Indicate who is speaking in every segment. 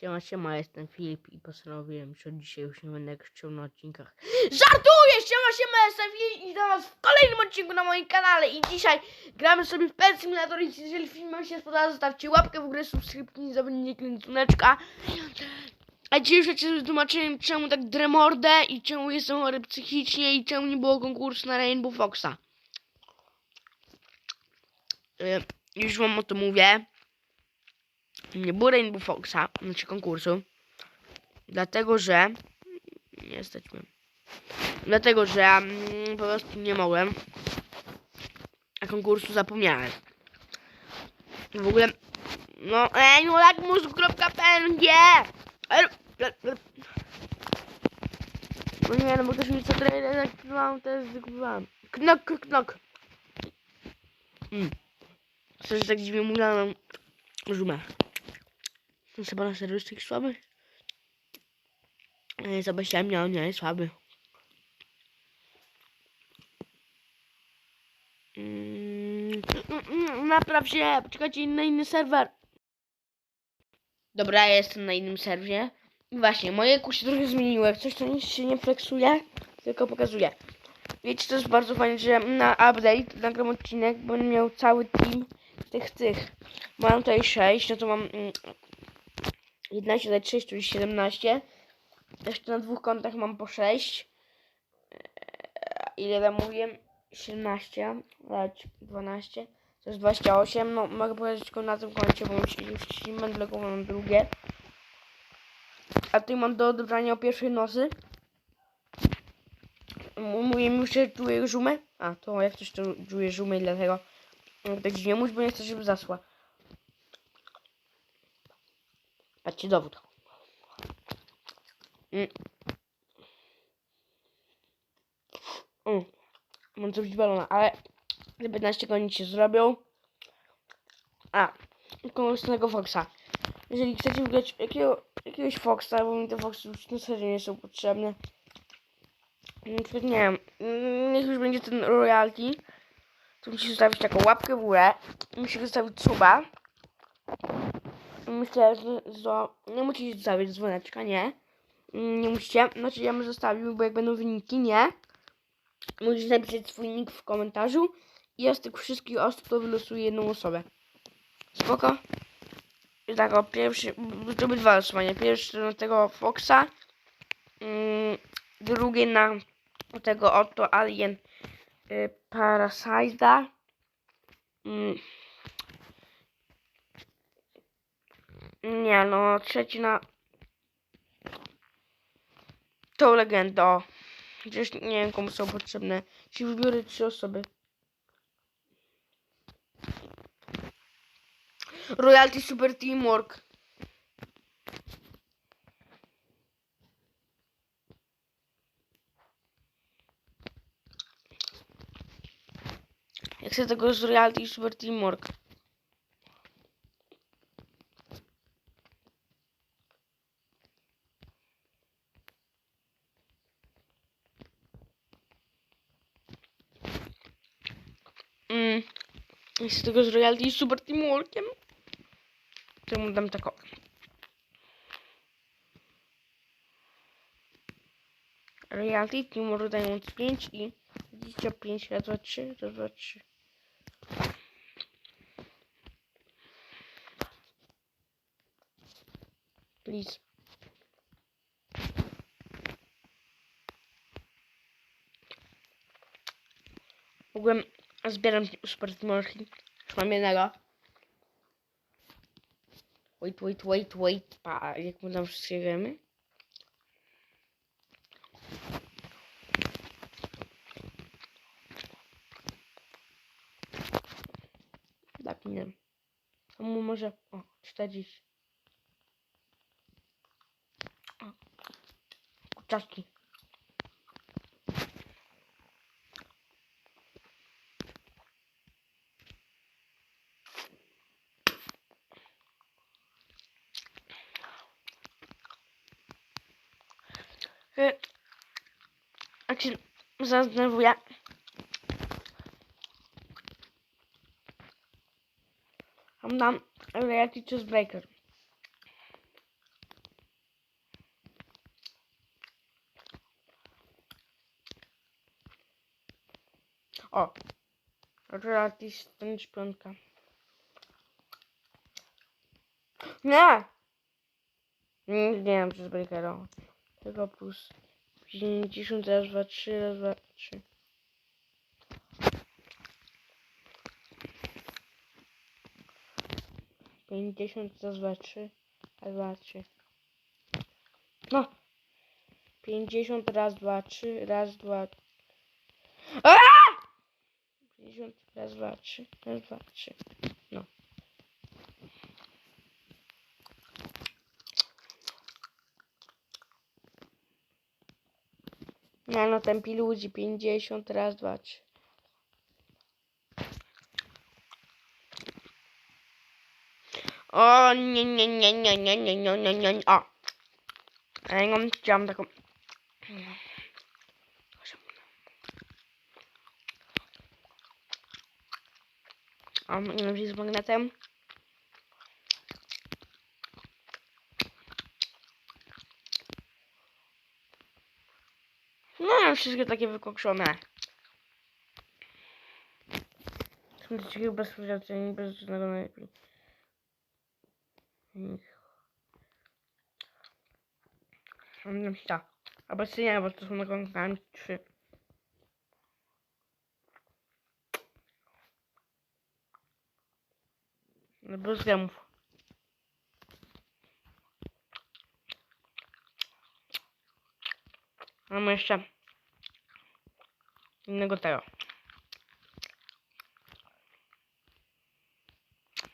Speaker 1: Siema, siema, jestem Filip i postanowiłem, że dzisiaj już nie będę krzyczał na odcinkach. Żartuję! Siema, siema, jestem Filip i witam was w kolejnym odcinku na moim kanale i dzisiaj gramy sobie w Pet Simulator i jeżeli film wam się spodoba, zostawcie łapkę w górę, subskrypcję, nie zapomnijcie kliknąć dzwoneczka. A dzisiaj już się wytłumaczyłem, czemu tak dremordę i czemu jestem chory psychicznie i czemu nie było konkursu na Rainbow Foxa. Y, Już wam o tym mówię nie było Rainbow Foxa, znaczy konkursu, dlatego że nie stać mnie. Dlatego, że mm, po prostu nie mogłem, a konkursu zapomniałem. W ogóle, no, ej, no, No nie, no bo też mi co trailer zakrywałem, to jest wykupywałem. Knok, knok, knok. Mm. Coś tak dziwnie mówiłem, żumę. Chyba na serio jest taki słaby? Nie, zobaczyłem, nie, on nie jest słaby. Mm, Napraw się, poczekajcie na inny serwer. Dobra, ja jestem na innym serwie. I właśnie, moje ku się trochę zmieniło. Jak coś to nic się nie flexuje, tylko pokazuje. Wiecie, to jest bardzo fajne, że na update nagram odcinek, bo będę miał cały team tych, tych. Mam tutaj 6, no to mam mm, 11 dać 6, to jest 17. Jeszcze na dwóch kontach mam po 6. Ile tam mówiłem? 17, dać 12. To jest 28. No mogę powiedzieć tylko na tym koncie, bo już już nie będę logował na drugie. A tutaj mam do odebrania o pierwszej nocy. M- Mówię mi, że czuję żumę. A, to jak coś to czuję żumę i dlatego tak dziwnie mówić, bo nie chcę, żeby zasła. Patrzcie dowód. Mm. Mm. Mam zrobić balona, ale te 15 koni się zrobią. A, kogoś Foxa. Jeżeli chcecie wygrać jakiego, jakiegoś Foxa, bo mi te Foxy już na serio nie są potrzebne. Na przykład, nie wiem, mm, niech już będzie ten royalty. To musicie zostawić taką łapkę w górę. Musicie zostawić suba. Myślę, że zo... nie musicie zostawić dzwoneczka, nie. Mm, Nie musicie. Znaczy ja bym zostawił, bo jak będą wyniki, nie. Musisz napisać swój nick w komentarzu i ja z tych wszystkich osób to wylosuję jedną osobę. Spoko? I tak o pierwszy, to by dwa losowania. Pierwszy na tego Foxa, drugie na tego oto Alien y, Parasite'a. Mm. Nie no, trzeci na tą legendę. o. Chociaż nie wiem komu są potrzebne. Czyli wybiorę trzy osoby. Royalty Super Teamwork. Jak chcę tego z Royalty Super Teamwork. Mm. Jest tego z Royalty i Super Teamworkiem. To mu dam taką. Royalty, Teamwork dają 5 i 25, raz, dwa, trzy, raz, dwa, trzy. Please. Ogóle zbieram super. Już mam jednego. Wait, wait, wait, wait. Pa, jak mu tam wszystkie wiemy? Tak, nie wiem. Mu może... O, 40. O. Ve açın uzasını bu ya. Hamdan veya Titus Baker. O. Relativ piątka. Não, Nie, nie wiem, przez Bakera. Tylko plus 50, raz, dwa, trzy, raz, dwa, trzy. Pięćdziesiąt, raz, dwa, trzy, raz, dwa, trzy. No! Pięćdziesiąt, raz, dwa, trzy, raz, dwa, Aaaa! 50, raz, dwa, trzy, raz, dwa, trzy. No. No, tempi ludzi, 50, raz, dwa. O, nie, nie, nie, nie, nie, nie, nie, nie, nie, nie, o. Ja mam, chciałam taką... A nie z magnetem. No, wszystkie takie wykokszone. Są takiego bezpośrednio, bez żadnego najlepiej. Mam ta. Obecnie nie, bo to są na konkami trzy. No, Bez gemów. Mamy jeszcze innego tego.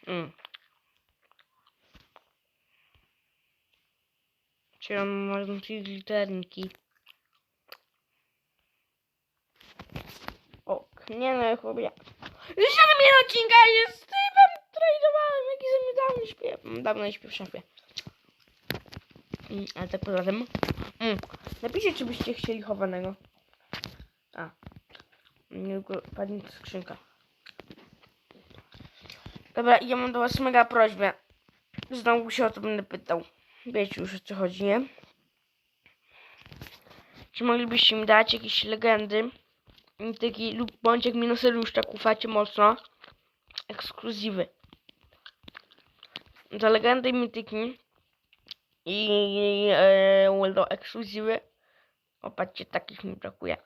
Speaker 1: Mm. Czyli on można ci literniki. O, nie no, chłopie. Już na mnie odcinka jest z typem tradowałem, jaki ze mnie dawno śpię. Dawno śpię w szafie. Mm, ale tak poza tym. Mm. Napiszcie, czy byście chcieli chowanego. Padnie skrzynka. Dobra, ja mam do was mega prośbę. Znowu się o to będę pytał. Wiecie już o co chodzi, nie? Czy moglibyście mi dać jakieś legendy? Taki lub bądź jak minusy już tak ufacie mocno. Ekskluzywy. Za legendy mityki i e, do ekskluzywy. Opatrzcie, takich mi brakuje.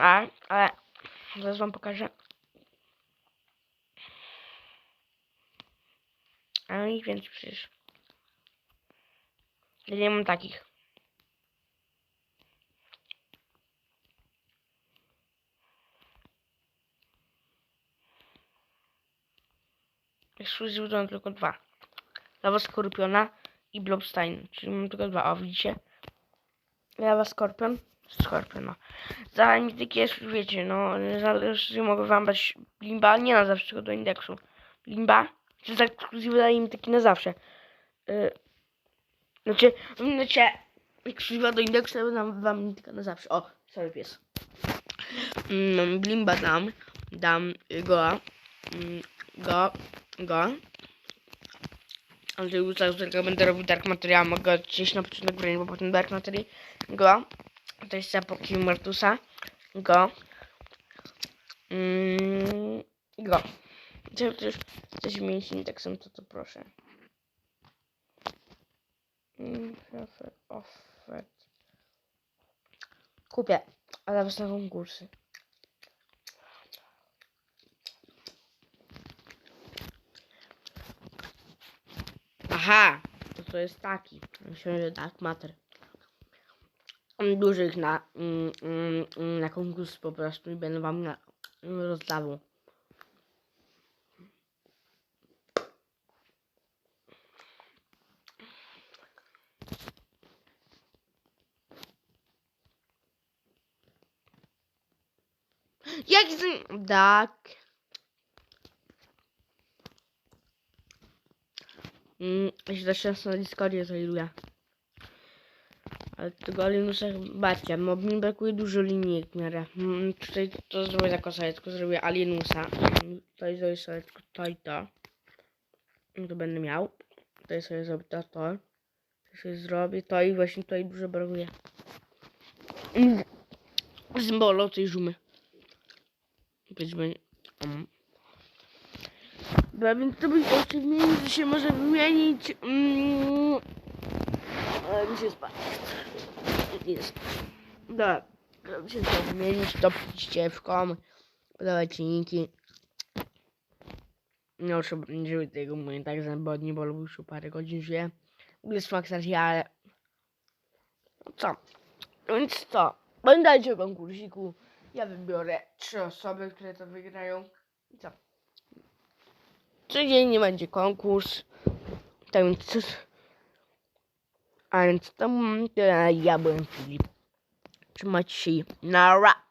Speaker 1: A, ale zaraz wam pokażę. A ich więcej przecież. Ja nie mam takich. Ekskluzyw to tylko dwa. Lawa Skorpiona i Blobstein. Czyli mam tylko dwa. O, widzicie? Lawa Skorpion. Skorpion, no. Za mityki jest, wiecie, no, zależy, mogę wam dać limba, nie na zawsze, tylko do indeksu. Limba, czy za ekskluzywy daje mi taki na zawsze. Yy, znaczy, znaczy, ekskluzywa do indeksu, ale dam wam tylko na zawsze. O, sorry pies. Mm, limba dam, dam go, mm, go, go. Ale już zaraz będę robił dark materiał, mogę gdzieś na początek wręcz, bo potem dark materiał, go. To jest epoki Martusa. Go. Mm, go. Czy też chcesz zmienić indeksem, to to proszę. Mm, offer, offer. Kupię, ale na konkursy. Aha, to to jest taki. Myślałem, że dark matter dużych na, mm, mm, na konkurs po prostu i będę wam na, rozdawał. Jak z... Tak. Mm, ja się na Discordzie zailuję. Ale tego Alinusa bacie, bo mi brakuje dużo linijek w miarę. Mm, Tutaj to zrobię jako sobie, tylko zrobię Alienusa. Tutaj zrobię sobie tylko to i to. I To będę miał. Tutaj sobie zrobię to, to. Tutaj sobie zrobię to i właśnie tutaj dużo brakuje. Mm. Symbolu tej żumy. Być będzie. Um. Dobra, więc to będzie jeszcze wymienić, to się może wymienić. Mm. Ale mi się spać. Jest. Dobra. Żeby się to wymienić, to kom. Podawajcie linki. No, żeby, żeby tego mówię tak za bo nie już parę godzin żyje. W ogóle smak ale... No co? Więc co? Pamiętajcie o konkursiku. Ja wybiorę trzy osoby, które to wygrają. I co? Codziennie będzie konkurs. Tak więc... A więc to, to ja byłem Filip. Trzymajcie się. Nara!